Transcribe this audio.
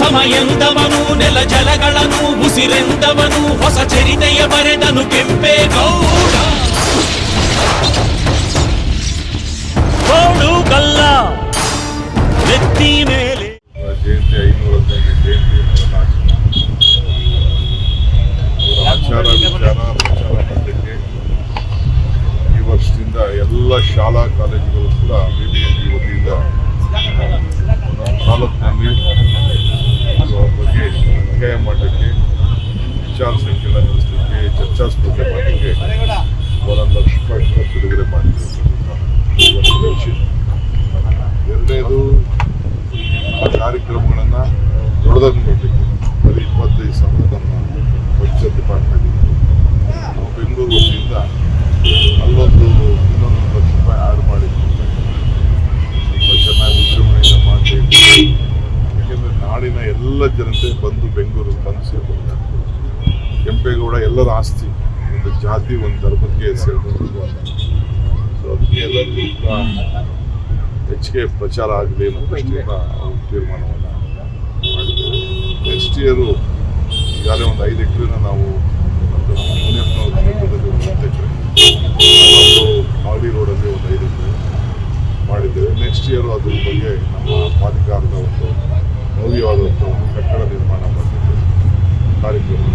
ಸಮಯಂದವನು ನೆಲ ಜಲಗಳನ್ನು ಉಸಿರೆಂದವನು ಹೊಸ ಚರಿತೆಯ ಬರೆದನು ಕೆಂಪೇಗೌಡ ಗೋಡು ಗಲ್ಲ ವ್ಯಕ್ತಿ ಮೇಲೆ ಜಯಂತಿ ಐನೂರ ಹದಿನೈದು ಜಯಂತಿಯನ್ನು ಆಚಾರ ವಿಚಾರ ಎಲ್ಲ ಶಾಲಾ ಕಾಲೇಜುಗಳು ಕೂಡ ಬಿಬಿಎಂಪಿ ವತಿಯಿಂದ ತಾಲೂಕಿನಲ್ಲಿ ಬಗ್ಗೆ ಅಧ್ಯಯನ ಮಾಡಲಿಕ್ಕೆ, ವಿಚಾರ ಸಂಕಿರಣ ನಡೆಸಲಿಕ್ಕೆ, ಚರ್ಚಾ ಸ್ಪರ್ಧೆ ಮಾಡಲಿಕ್ಕೆ ಎಲ್ಲ ಜನತೆ ಬಂದು ಬೆಂಗಳೂರಿಗೆ ಬಂದು ಸೇರ್ಕೊಂಡಿದ್ದಾರೆ ಕೆಂಪೇಗೌಡ ಎಲ್ಲರ ಆಸ್ತಿ, ಒಂದು ಜಾತಿ, ಒಂದು ಧರ್ಮಕ್ಕೆ ಅಂತ. ಸೊ ಅದಕ್ಕೆ ಎಲ್ಲರಿಗೂ ಕೂಡ ಹೆಚ್ಚಿಗೆ ಪ್ರಚಾರ ಆಗಲಿ ಅನ್ನೋ ತೀರ್ಮಾನವನ್ನು ಮಾಡಿದ್ದೇವೆ. ನೆಕ್ಸ್ಟ್ ಇಯರು ಈಗಾಗಲೇ ಒಂದು ಐದು ಎಕರೆನ ನಾವು ಒಂದು ಎಕರೆ ರೋಡಲ್ಲಿ ಒಂದು ಐದು ಎಕರೆ ಮಾಡಿದ್ದೇವೆ. ನೆಕ್ಸ್ಟ್ ಇಯರು ಅದ್ರ ಬಗ್ಗೆ ನಮ್ಮ ಪ್ರಾಧಿಕಾರದ ಒಂದು ಭವ್ಯವಾದಂಥ ಕಟ್ಟಡ ನಿರ್ಮಾಣ ಮಾಡಿದ್ದು ಕಾರ್ಯಕ್ರಮ